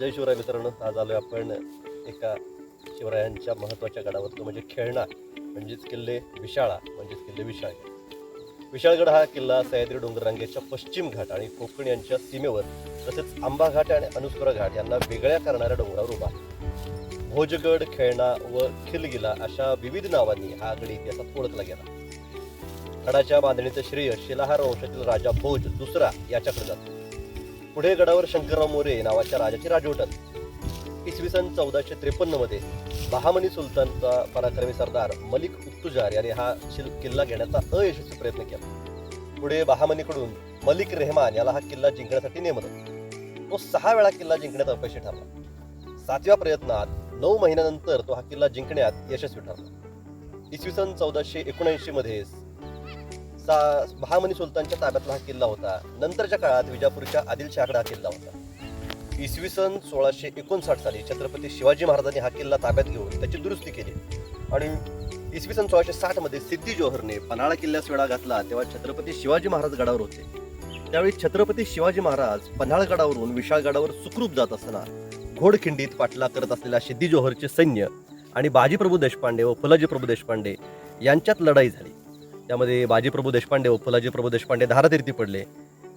जय शिवराय मित्रांनो आज आलो आपण एका शिवरायांच्या महत्त्वाच्या गडावर तो म्हणजे खेळणा म्हणजेच किल्ले विशाळा म्हणजेच किल्ले विशाळगड विशाळगड हा किल्ला सह्याद्री डोंगररांगेच्या पश्चिम घाट आणि कोकण यांच्या सीमेवर तसेच आंबा घाट आणि अनुस्कुरा घाट यांना वेगळ्या करणाऱ्या डोंगरावर उभा आहे. भोजगड खेळणा व खिलगिला अशा विविध नावांनी हा गड इतिहासात ओळखला गेला. गडाच्या बांधणीचं श्रेय शिलाहार वंशातील राजा भोज दुसरा याच्याकडे जातो. पुढे गडावर शंकरराव मोरे नावाच्या राजाची राजवटन. इसवी सन चौदाशे त्रेपन्नमध्ये बहामनी सुलतानचा पराक्रमी सरदार मलिक उत्तुजार याने हा शिल किल्ला घेण्याचा अयशस्वी प्रयत्न केला. पुढे बहामनीकडून मलिक रेहमान याला हा किल्ला जिंकण्यासाठी नेमलं. तो सहा वेळा किल्ला जिंकण्यात अपयशी ठरला. सातव्या प्रयत्नात नऊ महिन्यानंतर तो हा किल्ला जिंकण्यात यशस्वी ठरला. इसवी सन चौदाशे एकोणऐंशी मध्ये सा बहामनी सुलतानच्या ताब्यातला हा किल्ला होता. नंतरच्या काळात विजापूरच्या आदिलशहाकडे हा किल्ला होता. इसवी सन सोळाशे एकोणसाठ साली छत्रपती शिवाजी महाराजांनी हा किल्ला ताब्यात घेऊन त्याची दुरुस्ती केली. आणि इसवी सन सोळाशे साठमध्ये सिद्धी जोहरने पन्हाळा किल्ल्यास वेढा घातला तेव्हा छत्रपती शिवाजी महाराज गडावर होते. त्यावेळी छत्रपती शिवाजी महाराज पन्हाळगडावरून विशाळगडावर सुखरूप जात असताना घोडखिंडीत पाठला करत असलेल्या सिद्धी जोहरचे सैन्य आणि बाजीप्रभू देशपांडे व फुलाजी प्रभू देशपांडे यांच्यात लढाई झाली. त्यामध्ये बाजीप्रभू देशपांडे व फुलाजी प्रभू देशपांडे धारातीर्थी पडले.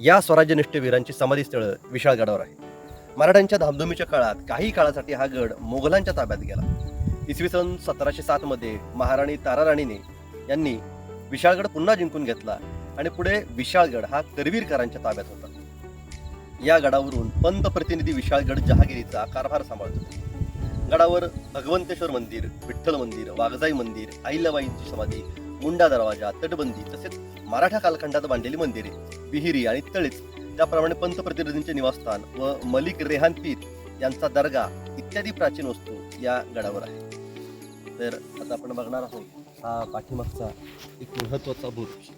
या स्वराज्यनिष्ठ वीरांची समाधीस्थळं विशाळगडावर आहे मराठ्यांच्या धामधुमीच्या काळात काही काळासाठी हा गड मोगलांच्या ताब्यात गेला. इसवी सन सतराशे सातमध्ये महाराणी ताराराणीने यांनी विशाळगड पुन्हा जिंकून घेतला आणि पुढे विशाळगड हा करवीरकरांच्या ताब्यात होता. या गडावरून पंत प्रतिनिधी विशाळगड जहागिरीचा कारभार सांभाळतो. गडावर भगवंतेश्वर मंदिर विठ्ठल मंदिर वाघजाई मंदिर अहिल्याबाईंची समाधी मुंडा दरवाजा तटबंदी तसेच मराठा कालखंडात बांधलेली मंदिरे विहिरी आणि तळीच त्याप्रमाणे पंतप्रतिनिधींचे निवासस्थान व मलिक रेहानपीत यांचा दर्गा इत्यादी प्राचीन वस्तू या गडावर आहे. तर आता आपण बघणार आहोत हा पाठीमागचा एक महत्त्वाचा बुरुज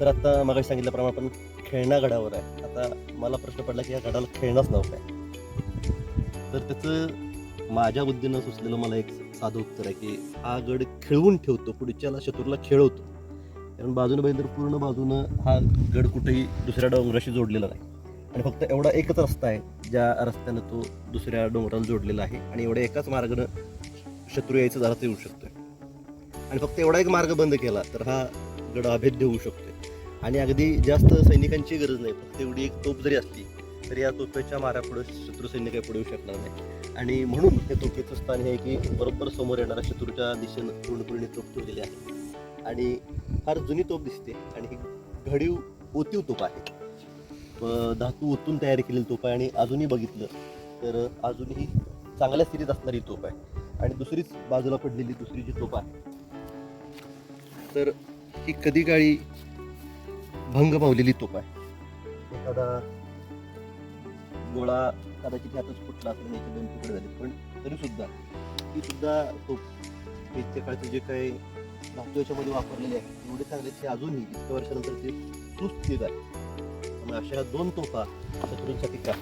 तर आता मग सांगितल्याप्रमाणे आपण खेळणा गडावर आहे. आता मला प्रश्न पडला की या गडाला खेळणंच नाव काय? तर त्याचं माझ्या बुद्धीनं सुचलेलं मला एक साधं उत्तर आहे की हा गड खेळवून ठेवतो पुढच्याला शत्रूला खेळवतो. कारण बाजूने बघितलं तर पूर्ण बाजूनं हा गड कुठेही दुसऱ्या डोंगराशी जोडलेला नाही. आणि फक्त एवढा एकच रस्ता आहे ज्या रस्त्यानं तो दुसऱ्या डोंगराला जोडलेला आहे आणि एवढ्या एकाच मार्गानं शत्रू यायचं झालं येऊ शकतोय. आणि फक्त एवढा एक मार्ग बंद केला तर हा गड अभेद्य होऊ शकतोय. आणि अगदी जास्त सैनिकांची गरज नाही. फक्त एवढी एक तोप जरी असली तरी या तोफेच्या माऱ्यापुढे शत्रू सैनिक काही पुढे येऊ शकणार नाही. आणि म्हणून हे तोफेचं स्थान हे आहे की बरोबर समोर येणाऱ्या शत्रूच्या दिशेनं पूर्णपणे तोफ ठेवलेली आहे. आणि फार जुनी तोफ दिसते आणि ही घडीव ओतीव तोफ आहे. धातू ओतून तयार केलेली तोफ आहे आणि अजूनही बघितलं तर अजूनही चांगल्या स्थितीत असणारी तोफ आहे. आणि दुसरीच बाजूला पडलेली दुसरी जी तोफ आहे तर ही कधी काळी भंग पावलेली तोफ आहे. एखादा गोळा कदाचित ह्यातच फुटला असेल याचे दोन तुकडे झाले पण तरी सुद्धा ती सुद्धा तोफ. इतक्या काळचे जे काही धातू याच्यामध्ये वापरलेले आहे एवढे चांगले ते अजूनही इतक्या वर्षानंतर ते सुस्थित आहे. त्यामुळे अशा दोन तोफा शत्रूंसाठी का?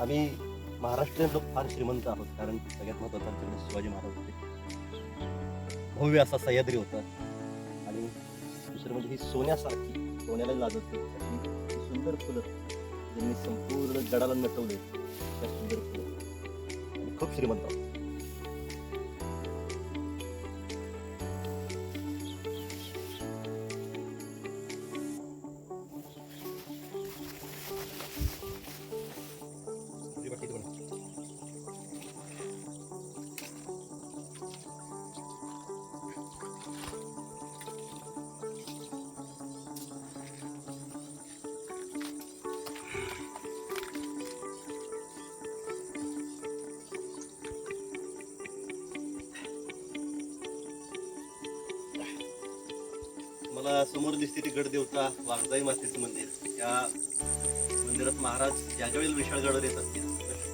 आम्ही महाराष्ट्रीयन लोक फार श्रीमंत आहोत कारण सगळ्यात महत्त्वाचा आमच्याकडे शिवाजी महाराज होते. भव्य असा सह्याद्री होता. आणि दुसरं म्हणजे ही सोन्यासारखी सोन्याला लाजत होती. सुंदर फुलं ज्यांनी संपूर्ण गडाला नटवले त्या सुंदर फुलं. खूप श्रीमंत आहोत. ती वागदाई मातेचं मंदिर? या मंदिरात महाराज ज्या ज्यावेळी विशाळगडावर येत असतील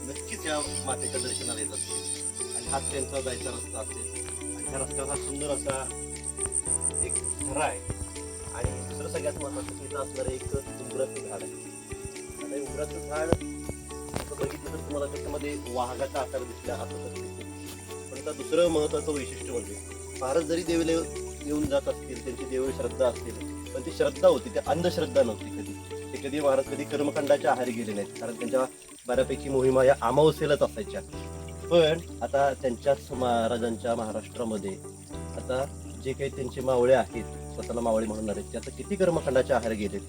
नक्कीच या मातेच्या दर्शनाला येत असतील आणि हाच त्यांचा जायचा रस्ता असेल आणि ह्या रस्त्यावर हा सुंदर असा एक झरा आहे. आणि दुसरं सगळ्यात महत्वाचं तिथं असणारं एक उंबराचं झाड आहे. आता हे उंबराचं झाड बघितलं तर तुम्हाला त्याच्यामध्ये वाघाचा आकार दिसला असं तर पण आता दुसरं महत्वाचं वैशिष्ट्य म्हणजे महाराज जरी देवीला येऊन जात असतील त्यांची देवळी श्रद्धा असतील पण ती श्रद्धा होती ती अंधश्रद्धा नव्हती कधी. ते कधी महाराज कधी कर्मकांडाच्या आहारी गेले नाहीत कारण त्यांच्या बऱ्यापैकी मोहिमा या अमावस्येलाच असायच्या. पण आता त्यांच्याच महाराजांच्या महाराष्ट्रामध्ये आता जे काही त्यांचे मावळे आहेत स्वतःला मावळे म्हणणार आहेत ते आता किती कर्मकांडाच्या आहार गेलेत.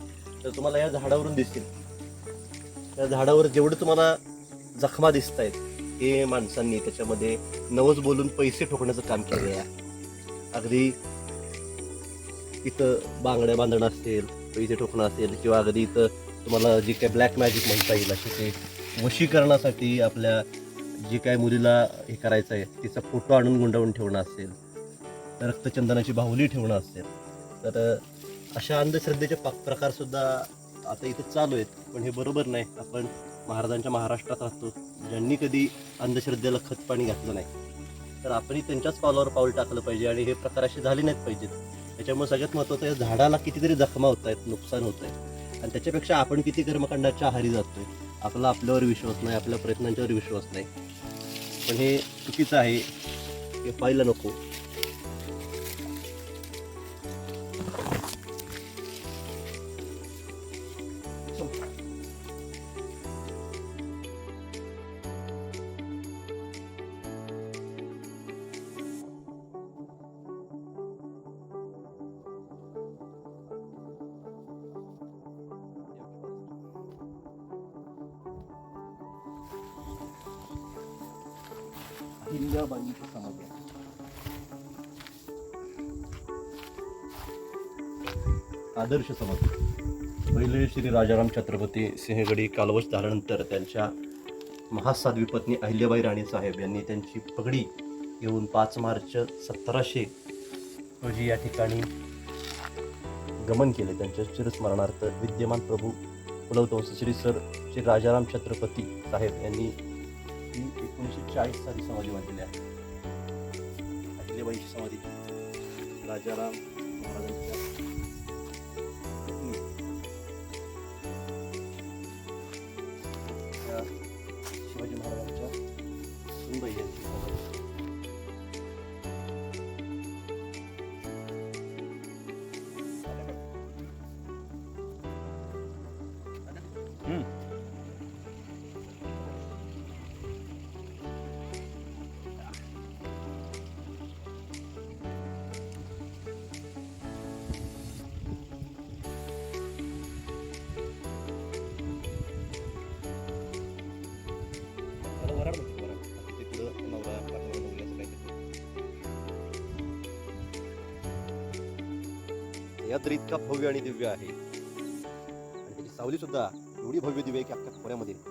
तर तुम्हाला या झाडावरून दिसतील त्या झाडावर जेवढं तुम्हाला जखमा दिसत आहेत हे माणसांनी त्याच्यामध्ये नवस बोलून पैसे ठोकण्याचं काम केलं आहे. अगदी इथं बांगड्या बांधणं असेल इथे ठोकणं असेल किंवा अगदी इथं तुम्हाला जी काय ब्लॅक मॅजिक म्हणता येईल असे ते वशीकरणासाठी आपल्या जे काय मुलीला हे करायचं आहे तिचा फोटो आणून गुंडावून ठेवणं असेल रक्तचंदनाची बाहुली ठेवणं असेल तर अशा अंधश्रद्धेचे पाक प्रकारसुद्धा आता इथं चालू आहेत. पण हे बरोबर नाही. आपण महाराजांच्या महाराष्ट्रात राहतो. ज्यांनी कधी अंधश्रद्धेला खत पाणी घातलं नाही. तर आपणही त्यांच्याच पावलावर पाऊल टाकलं पाहिजे आणि हे प्रकार असे झाले नाहीत पाहिजेत. त्याच्यामुळे सगळ्यात महत्त्वाचं आहे झाडाला कितीतरी जखमा होत आहेत नुकसान होत आहे आणि त्याच्यापेक्षा आपण किती कर्मकांडाच्या आहारी जातोय आपला आपल्यावर विश्वास नाही आपल्या प्रयत्नांच्यावर विश्वास नाही. पण हे चुकीचं आहे हे पाहायला नको. आदर्श समजतो पहिले श्री राजाराम छत्रपती सिंहगडी कालवश झाल्यानंतर त्यांच्या महासाध्वी पत्नी अहिल्याबाई राणी साहेब यांनी त्यांची पगडी घेऊन पाच मार्च सतराशे रोजी या ठिकाणी गमन केले. त्यांच्या चिरस्मरणार्थ विद्यमान प्रभू कुलवतंस श्री सर श्री राजाराम छत्रपती साहेब यांनी ही एकोणीसशे चाळीस साली समाधी बांधलेली आहे. अहिल्याबाईची समाधी राजाराम तर इतका भव्य आणि दिव्य आहे. आणि त्याची सावली सुद्धा एवढी भव्य दिव्य आहे की अख्ख्या खोऱ्यामध्ये.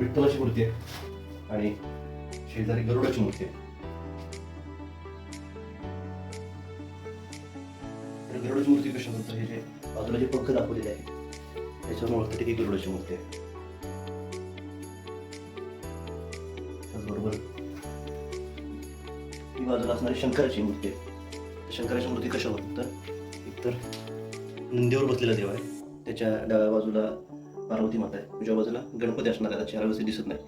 विठ्ठलाची मूर्ती आहे. आणि शेजारी गरुडाची मूर्ती आहे. गरुडाची मूर्ती कशा म्हणतात हे जे बाजूला जे पंख दाखवलेले आहे त्याच्यावर ओळखते की गरुडाची मूर्ती आहे. त्याचबरोबर ही बाजूला असणारी शंकराची मूर्ती आहे. शंकराची मूर्ती कशा होत तर एकतर नंदीवर बसलेला देव आहे. त्याच्या डाव्या बाजूला पार्वती माता आहे. उजव्या बाजूला गणपती असणार आहे. चेहरा व्यवस्थित दिसत नाही.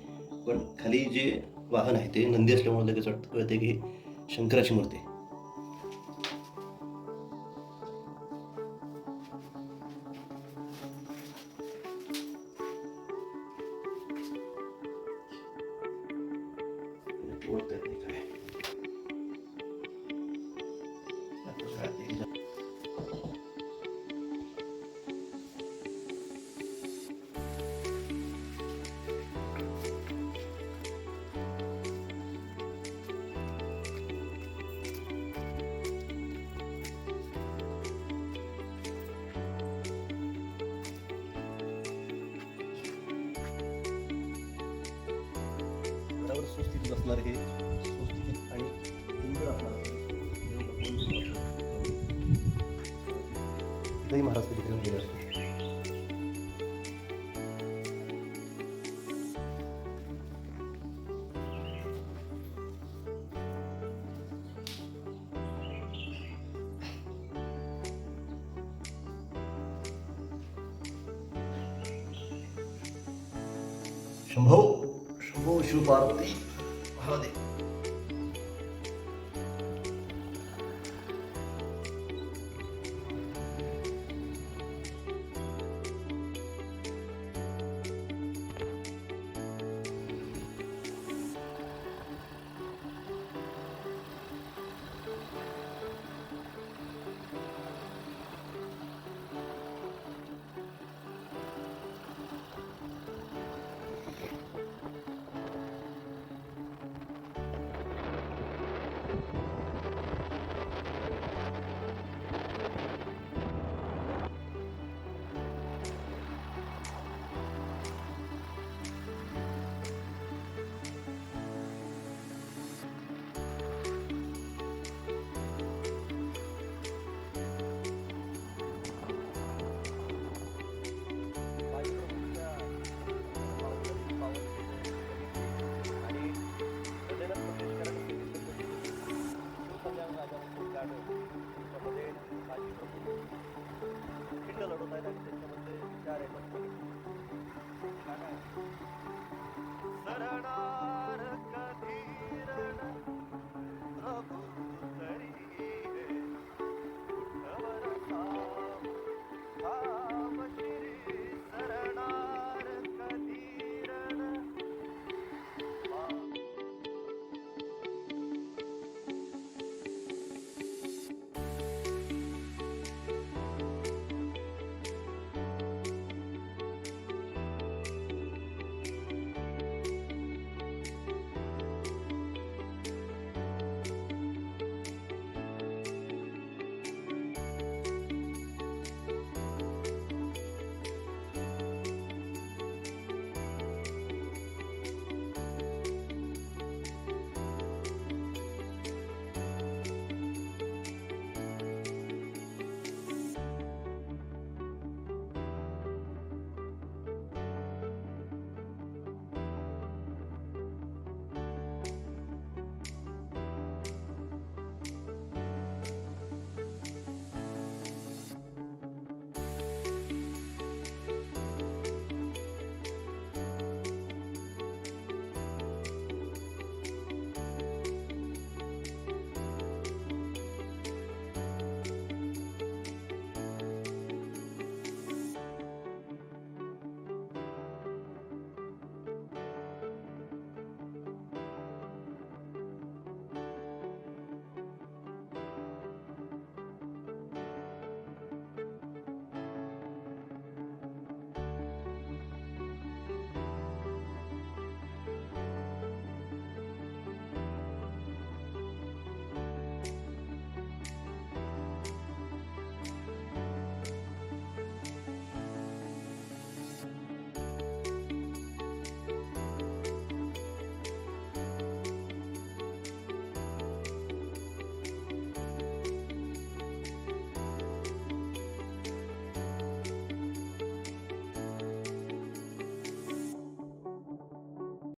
पण खाली जे वाहन आहे ते नंदी असल्यामुळे लगेच वाटतं कळते की ही शंकराची मूर्ती आहे. हे आणि सुंदर असणार इथंही महाराज कधी घेऊन गेले असते शंभो शंभो शिवपार्वती पार्वती महादेव